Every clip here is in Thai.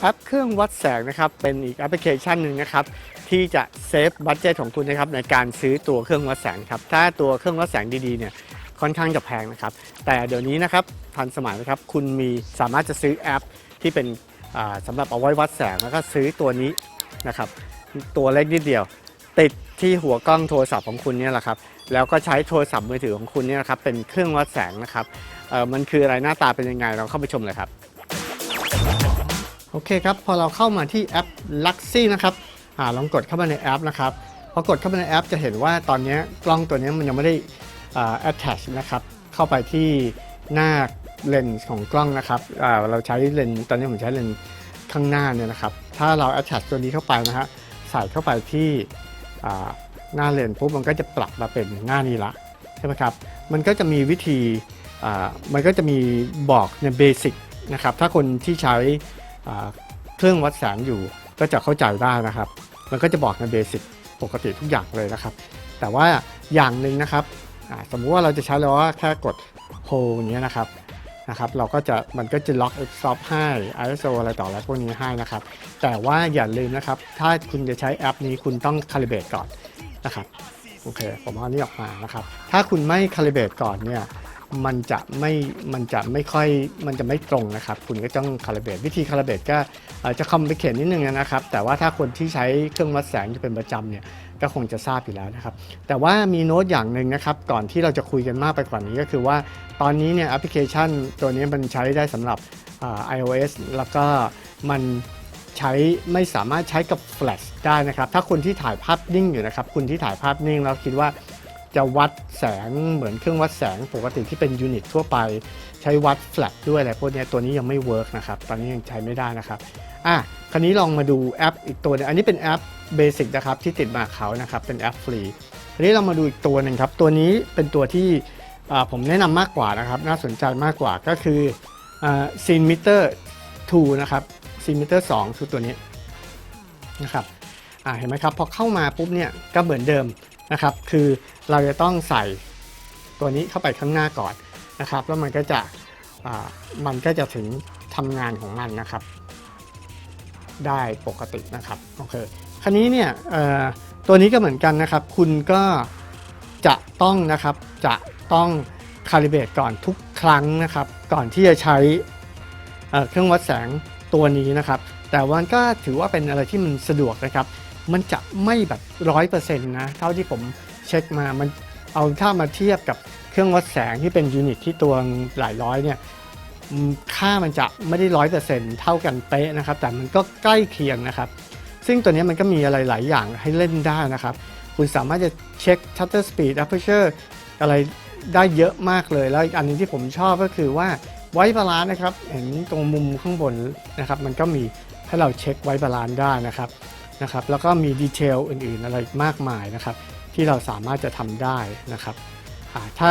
แอปเครื่องวัดแสงนะครับเป็นอีกแอปพลิเคชันหนึ่งนะครับที่จะเซฟบัตเจตของคุณนะครับในการซื้อตัวเครื่องวัดแสงครับถ้าตัวเครื่องวัดแสงดีๆเนี่ยค่อนข้างจะแพงนะครับแต่เดี๋ยวนี้นะครับทันสมัยนะครับคุณมีสามารถจะซื้อแอปที่เป็นอ่าสำหรับเอาไว้วัดแสงแล้วก็ซื้อตัวนี้นะครับตัวเล็กนิดเดียว ติดที่หัวกล้องโทรศัพท์ของคุณเนี่ยแหละครับแล้วก็ใช้โทรศัพท์มือถือของคุณเนี่ยนะครับเป็นเครื่องวัดแสงนะครับมันคืออะไรหน้าตาเป็นยังไงเราเข้าไปชมเลยครับ โอเคครับ พอเราเข้ามาที่แอป Luxy นะครับอาลองกดเข้ามาในแอปนะครับพอกดเข้ามาในแอปจะเห็นว่าตอนนี้กล้องตัวนี้มันยังไม่ได้อ่า attach นะครับเข้าไปที่หน้าเลนส์ของกล้องนะครับอ่าเราใช้เลนส์ตอนนี้ผมใช้เลนส์ข้างหน้าเนี่ยนะครับ ถ้าเรา attach ตัวนี้เข้าไปนะฮะใส่เข้าไปที่อ่าหน้าเลนส์ปุ๊บมันก็จะปรับมาเป็นหน้านี้ละใช่ไหมครับ มันก็จะมีวิธีมันก็จะมีบอกในเบสิกนะครับ ถ้าคนที่ใช้ เครื่องวัดแสงอยู่ก็จะเข้าใจได้นะครับ มันก็จะบอกในเบสิกปกติทุกอย่างเลยนะครับ แต่ว่าอย่างหนึ่งนะครับสมมุติว่าเราจะใช้แล้วว่าแค่กด hold อย่างเงี้ยนะครับนะครับเราก็จะมันก็จะล็อก stop ให้ ISO อะไรต่ออะไรพวกนี้ให้นะครับ แต่ว่าอย่าลืมนะครับ ถ้าคุณจะใช้แอปนี้คุณต้อง calibrate ก่อนนะครับโอเคผมเอาอันนี้ออกมานะครับ ถ้าคุณไม่ calibrate ก่อนเนี่ย มันจะไม่มันจะไม่ค่อยมันจะไม่ตรงนะครับ คุณก็ต้อง calibrate วิธี calibrate ก็จะคอม p l i c a t e นิดนึงนะครับ แต่ว่าถ้าคนที่ใช้เครื่องวัดแสงอยู่เป็นประจำเนี่ยก็คงจะทราบอยู่แล้วนะครับ แต่ว่ามีโน้ตอย่างหนึ่งนะครับ ก่อนที่เราจะคุยกันมากไปกว่านี้ก็คือว่าตอนนี้เนี่ยแอปพลิเคชันตัวนี้มันใช้ได้สำหรับ iOS แล้วก็มันใช้ไม่สามารถใช้กับ Flash ได้นะครับ ถ้าคนที่ถ่ายภาพนิ่งอยู่นะครับคุณที่ถ่ายภาพนิ่งแล้วคิดว่า จะวัดแสงเหมือนเครื่องวัดแสงปกติที่เป็นยูนิตทั่วไป ใช้วัด Flash ด้วยอะไรพวกนี้ตัวนี้ยังไม่เวิร์กนะครับ ตอนนี้ยังใช้ไม่ได้นะครับอะคราวนี้ลองมาดูแอปอีกตัวหนึงอันนี้เป็นแอปเบสิกนะครับที่ติดมาเขานะครับเป็นแอปฟรีทีนี้เรามาดูอีกตัวหนึ่งครับตัวนี้เป็นตัวที่อ่าผมแนะนำมากกว่านะครับ น่าสนใจมากกว่าก็คือซีนมิเตอร์2นะครับซีนมิเตอร์2คือตัวนี้นะครับอ่าเห็นไหมครับพอเข้ามาปุ๊บเนี่ยก็เหมือนเดิม นะครับ คือเราจะต้องใส่ตัวนี้เข้าไปข้างหน้าก่อนนะครับ แล้วมันก็จะมันก็จะถึงทำงานของมันนะครับ ได้ปกตินะครับโอเคคราวนี้เนี่ยตัวนี้ก็เหมือนกันนะครับ คุณก็จะต้องนะครับจะต้องคาลิเบตก่อนทุกครั้งนะครับ ก่อนที่จะใช้เครื่องวัดแสงตัวนี้นะครับ แต่วันก็ถือว่าเป็นอะไรที่มันสะดวกนะครับ มันจะไม่แบบร้อยเปอร์เซ็นต์นะ เท่าที่ผมเช็คมา มันเอาถ้ามาเทียบกับเครื่องวัดแสงที่เป็นยูนิตที่ตัวหลายร้อยเนี่ยค่ามันจะไม่ได้ร้อยเปอร์เซ็นต์เท่ากันเป๊ะนะครับ แต่มันก็ใกล้เคียงนะครับ ซึ่งตัวนี้มันก็มีอะไรหลายอย่างให้เล่นได้นะครับ คุณสามารถจะเช็ค shutter speed aperture อะไรได้เยอะมากเลย แล้วอีกอันหนึงที่ผมชอบก็คือว่าไว้บาลานซ์นะครับ เห็นตรงมุมข้างบนนะครับ มันก็มีให้เราเช็คไว้บาลานซ์ได้นะครับ นะครับแล้วก็มีดีเทลอื่นๆอะไรมากมายนะครับที่เราสามารถจะทำได้นะครับถ้า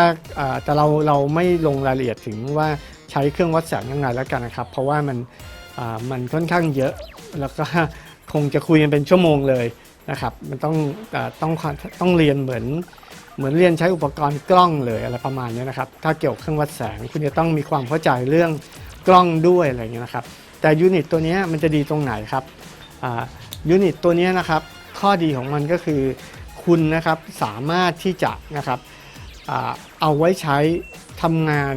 แต่เราเราไม่ลงรายละเอียดถึงว่าใช้เครื่องวัดแสงยังไงแล้วกันนะครับ เพราะว่ามันมันค่อนข้างเยอะแล้วก็คงจะคุยกันเป็นชั่วโมงเลยนะครับมันต้องต้องต้องเรียนเหมือนเหมือนเรียนใช้อุปกรณ์กล้องเลยอะไรประมาณนี้นะครับ ถ้าเกี่ยวกับเครื่องวัดแสงคุณจะต้องมีความเข้าใจเรื่องกล้องด้วยอะไรอย่างเงี้ยนะครับ แต่ยูนิตตัวนี้มันจะดีตรงไหนครับอ่า ยูนิตตัวนี้นะครับข้อดีของมันก็คือคุณนะครับสามารถที่จะนะครับเอาไว้ใช้ทำงาน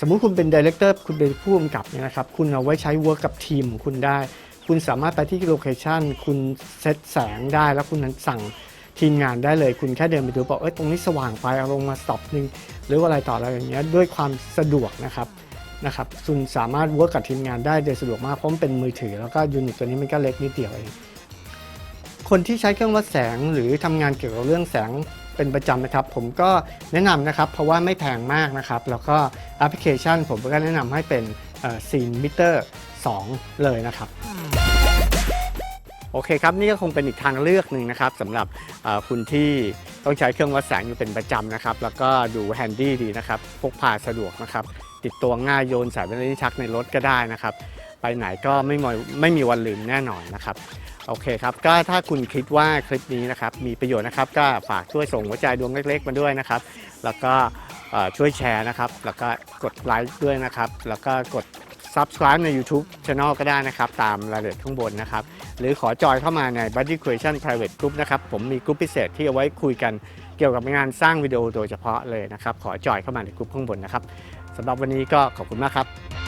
สมมุติคุณเป็นดีเลกเตอร์คุณเป็นผู้กำกับเนี่ยนะครับคุณเอาไว้ใช้เวิร์กกับทีมของคุณได้ คุณสามารถไปที่โลเคชันคุณเซตแสงได้ แล้วคุณนั้นสั่งทีมงานได้เลย คุณแค่เดินไปดูบอกเอ้ยตรงนี้สว่างไปเอาลงมาสต็อปนึงหรือว่าอะไรต่ออะไรอย่างเงี้ยด้วยความสะดวกนะครับ นะครับคุณสามารถเวิร์กกับทีมงานได้โดยสะดวกมากเพราะมันเป็นมือถือ แล้วก็ยูนิตตัวนี้มันก็เล็กนิดเดียวเองคนที่ใช้เครื่องวัดแสงหรือทำงานเกี่ยวกับเรื่องแสงเป็นประจำนะครับ ผมก็แนะนำนะครับ เพราะว่าไม่แพงมากนะครับ แล้วก็แอปพลิเคชัน ผมก็แนะนำให้เป็นซีนมิเตอร์2เลยนะครับ โอเคครับ นี่ก็คงเป็นอีกทางเลือกหนึ่งนะครับสำหรับคุณที่ต้องใช้เครื่องวัดแสงอยู่เป็นประจำนะครับ แล้วก็ดูแฮนดี้ดีนะครับ พกพาสะดวกนะครับ ติดตัวง่ายโยนใส่ไว้ในลิ้ชักในรถก็ได้นะครับ ไปไหนก็ไม่มีไม่มีวันลืมแน่นอนนะครับโอเคครับก็ถ้าคุณคิดว่าคลิปนี้นะครับมีประโยชน์นะครับก็ฝากช่วยส่งหัวใจดวงเล็กๆมาด้วยนะครับ แล้วก็ช่วยแชร์นะครับ แล้วก็กดไลค์ด้วยนะครับ แล้วก็กด Subscribe ใน YouTube Channel ก็ได้นะครับ ตามรายละเอียดข้างบนนะครับ หรือขอจอยเข้ามาใน Buddy Creation Private Group นะครับ ผมมีกลุ่มพิเศษที่เอาไว้คุยกันเกี่ยวกับงานสร้างวิดีโอโดยเฉพาะเลยนะครับ ขอจอยเข้ามาในกลุ่มข้างบนนะครับ สำหรับวันนี้ก็ขอบคุณมากครับ